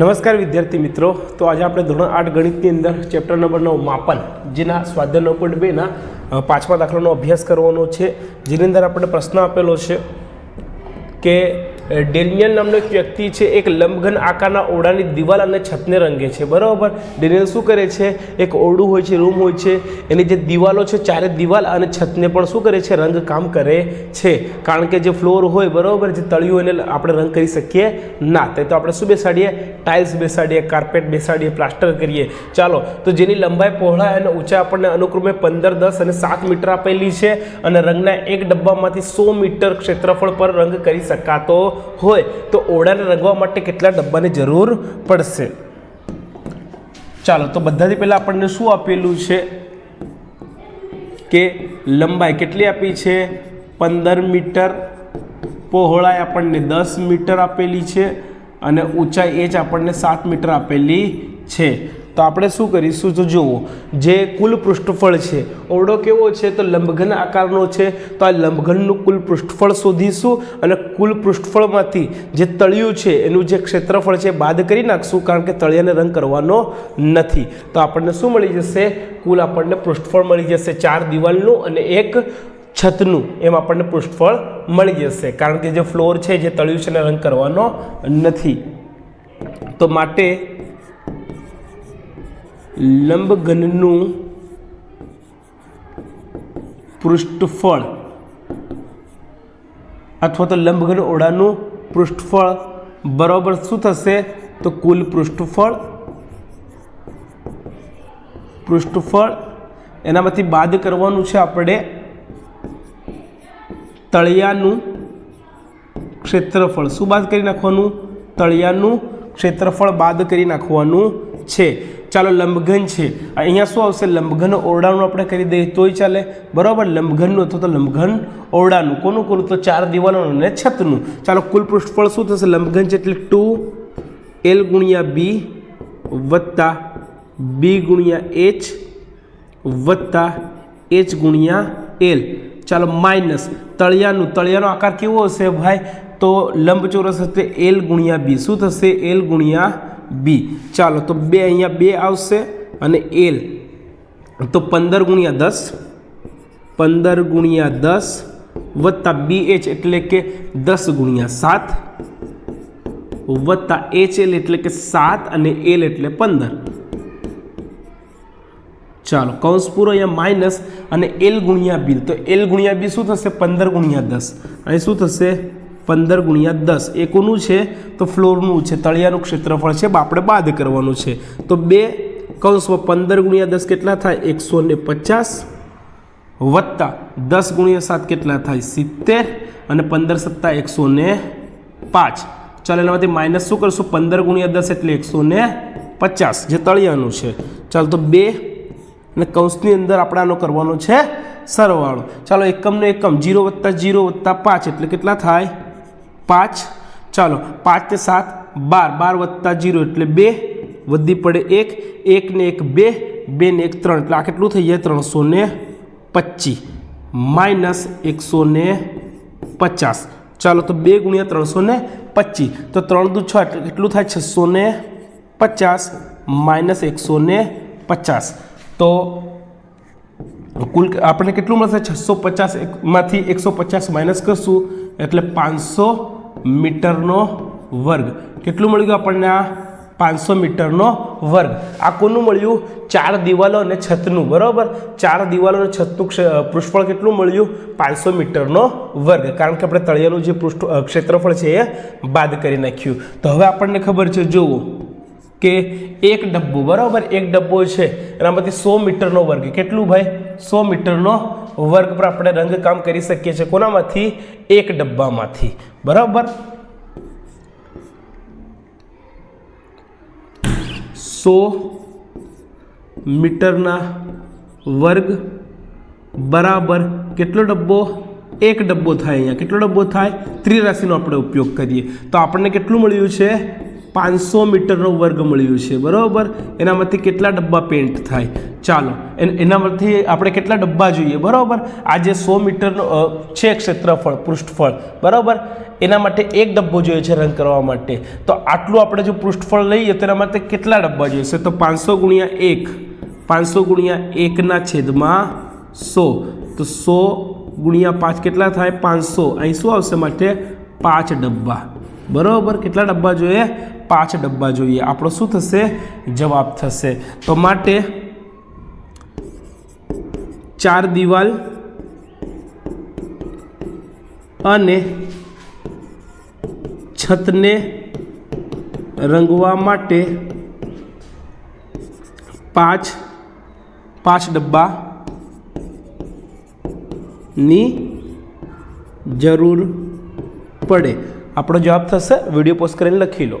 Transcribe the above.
નમસ્કાર વિદ્યાર્થી મિત્રો. તો આજે આપણે ધોરણ આઠ ગણિતની અંદર ચેપ્ટર નંબર નવ માપન, જેના સ્વાધ્યાય નવ પોઈન્ટ બેના પાંચમા દાખલાનો અભ્યાસ કરવાનો છે. જેની અંદર આપણે પ્રશ્ન આપેલો છે કે ડેનિયલ નામનો એક વ્યક્તિ છે, એક લંબઘન આકારના ઓરડાની દિવાલ અને છતને રંગે છે. બરાબર? ડેનિયલ શું કરે છે? એક ઓરડું હોય છે, રૂમ હોય છે, એની જે દિવાલો છે, ચારે દિવાલ અને છતને પણ શું કરે છે? રંગ કામ કરે છે. કારણ કે જે ફ્લોર હોય, બરાબર, જે તળિયું એને આપણે રંગ કરી શકીએ ના. તે તો આપણે શું બેસાડીએ? ટાઇલ્સ બેસાડીએ, કાર્પેટ બેસાડીએ, પ્લાસ્ટર કરીએ. ચાલો, તો જેની લંબાઈ પહોળા અને ઊંચા આપણને અનુક્રમે પંદર, દસ અને સાત મીટર આપેલી છે અને રંગના એક ડબ્બામાંથી સો મીટર ક્ષેત્રફળ પર રંગ કરી શકાતો હોય તો ઓરડાને રંગવા માટે કેટલા ડબ્બાની જરૂર પડશે? ચાલો, તો બધાથી પહેલાં આપણને શું આપેલું છે? કે લંબાઈ કેટલી આપી છે? પંદર મીટર. પહોળાઈ આપણને દસ મીટર આપેલી છે અને ઊંચાઈ એ જ આપણને સાત મીટર આપેલી છે. તો આપણે શું કરીશું? તો જુઓ, જે કુલ પૃષ્ઠફળ છે, ઓરડો કેવો છે? તો લંબઘન આકારનો છે. તો આ લંબઘનનું કુલ પૃષ્ઠફળ શોધીશું અને કુલ પૃષ્ઠફળમાંથી જે તળિયું છે, એનું જે ક્ષેત્રફળ છે, બાદ કરી નાખશું, કારણ કે તળિયાને રંગ કરવાનો નથી. તો આપણને શું મળી જશે? કુલ આપણને પૃષ્ઠફળ મળી જશે ચાર દિવાલનું અને એક છતનું. એમ આપણને પૃષ્ઠફળ મળી જશે, કારણ કે જે ફ્લોર છે, જે તળિયું છે, એને રંગ કરવાનો નથી. તો માટે લંબઘનનું પૃષ્ઠફળ અથવા તો લંબઘન ઓરડાનું પૃષ્ઠફળ બરાબર શું થશે? તો કુલ પૃષ્ઠફળ પૃષ્ઠફળ એનામાંથી બાદ કરવાનું છે આપણે તળિયાનું ક્ષેત્રફળ. શું બાદ કરી નાખવાનું? તળિયાનું ક્ષેત્રફળ બાદ કરી નાખવાનું. છે. ચાલો લંબઘન છે. અહીંયા શું આવશે? લંબઘન ઓરડાનું આપણે કરી દઈએ તોય ચાલે. બરાબર? લંબઘનનું અથવા તો લંબઘન ઓરડાનું. કોનું કોનું? તો ચાર દિવાલોનું અને છતનું. ચાલો કુલ પૃષ્ઠફળ શું થશે? લંબઘન છે એટલે ટુ એલ ગુણ્યા બી વત્તા બી ગુણ્યા એચ વત્તા એચ ગુણ્યા એલ. ચાલો માઇનસ. તળિયાનું. તળિયાનો આકાર કેવો હશે ભાઈ? તો લંબચોરસ હશે એલ ગુણ્યા બી. શું થશે? એલ ગુણ્યા બી. ચાલો, તો બે અહીંયા બે આવશે અને એલ. તો પંદર ગુણ્યા દસ, પંદર ગુણ્યા દસ વત્તા બી એચ એટલે કે દસ ગુણ્યા સાત વત્તા એચ એલ એટલે કે સાત અને એલ એટલે પંદર. ચાલો, કૌંસ પૂરો અહીંયા માઇનસ અને એલ ગુણ્યા બી. તો એલ ગુણ્યા બી શું થશે? પંદર ગુણ્યા દસ. અહીં શું થશે? પંદર ગુણ્યા દસ. એ છે તો ફ્લોરનું છે, તળિયાનું ક્ષેત્રફળ છે આપણે બાદ કરવાનું છે. તો બે કૌંસમાં પંદર ગુણ્યા દસ કેટલા થાય? એકસો ને પચાસ વત્તા દસ ગુણ્યા સાત કેટલા થાય? સિત્તેર અને પંદર સત્તા એકસો ને પાંચ. ચાલો એનામાંથી માઇનસ શું કરશું? પંદર ગુણ્યા દસ એટલે એકસો ને પચાસ, જે તળિયાનું છે. ચાલો તો બે અને કૌંસની અંદર આપણે આનો કરવાનો છે સરવાળો. ચાલો એકમનો એકમ, જીરો વત્તા જીરો વત્તા પાંચ એટલે કેટલા થાય? પાંચ. ચાલો, પાંચ ને સાત, બાર. બાર વત્તા જીરો એટલે બે. વધી પડે એક. એક ને એક બે. બે ને એક ત્રણ. એટલે આ કેટલું થઈ જાય? ત્રણસો ને પચીસ. માઇનસ એકસો ને પચાસ. ચાલો, તો બે ગુણ્યા ત્રણસો ને પચીસ. તો ત્રણ દુ છ એટલે કેટલું થાય? છસો ને પચાસ માઇનસ એકસો ને પચાસ. તો કુલ આપણને કેટલું મળશે? છસો પચાસ એકમાંથી એકસો પચાસ માઇનસ કરશું. એટલે પાંચસો મીટરનો વર્ગ. કેટલું મળી ગયું આપણને આ? પાંચસો મીટરનો વર્ગ. આ કોનું મળ્યું? ચાર દિવાલો અને છતનું. બરાબર? ચાર દિવાલો અને છતનું પૃષ્ઠફળ કેટલું મળ્યું? પાંચસો મીટરનો વર્ગ. કારણ કે આપણે તળિયાનું જે પૃષ્ઠ ક્ષેત્રફળ છે એ બાદ કરી નાખ્યું. તો હવે આપણને ખબર છે, જુઓ કે એક ડબ્બો, બરાબર? એક ડબ્બો છે. એનામાંથી સો મીટરનો વર્ગ. કેટલું ભાઈ? સો મીટરનો વર્ગ પર આપણે રંગકામ કરી શકીએ છીએ. કોનામાંથી? એક ડબ્બામાંથી. બરાબર? સો મીટરના વર્ગ બરાબર કેટલો ડબ્બો? એક ડબ્બો થાય અહીંયા. કેટલો ડબ્બો થાય? ત્રિરાશિનો આપણે ઉપયોગ કરીએ. તો આપણને કેટલું મળ્યું છે? પાંચસો મીટરનો વર્ગ મળ્યું છે, બરાબર? એનામાંથી કેટલા ડબ્બા પેન્ટ થાય? ચાલો, એન- એનામાંથી આપણે કેટલા ડબ્બા જોઈએ, બરાબર? આ જે સો મીટરનો છે ક્ષેત્રફળ, પૃષ્ઠફળ, બરાબર? એના માટે એક ડબ્બો જોઈએ છે રંગ કરવા માટે. તો આટલું આપણે જો પૃષ્ઠફળ લઈએ તો એના માટે કેટલા ડબ્બા જોઈશે તો પાંચસો ગુણ્યા એક, પાંચસો ગુણ્યા એકના છેદમાં સો. તો સો ગુણ્યા પાંચ કેટલા થાય? પાંચસો. અહીં શું આવશે માટે? પાંચ ડબ્બા. બરાબર? કેટલા ડબ્બા જોઈએ? પાંચ ડબ્બા જોઈએ. આપણો શું થશે? જવાબ થશે. તો માટે ચાર દિવાલ અને છતને રંગવા માટે પાંચ પાંચ ડબ્બા ની જરૂર પડે. આપણો જવાબ થશે, વીડિયો પોસ્ટ કરીને લખી લો.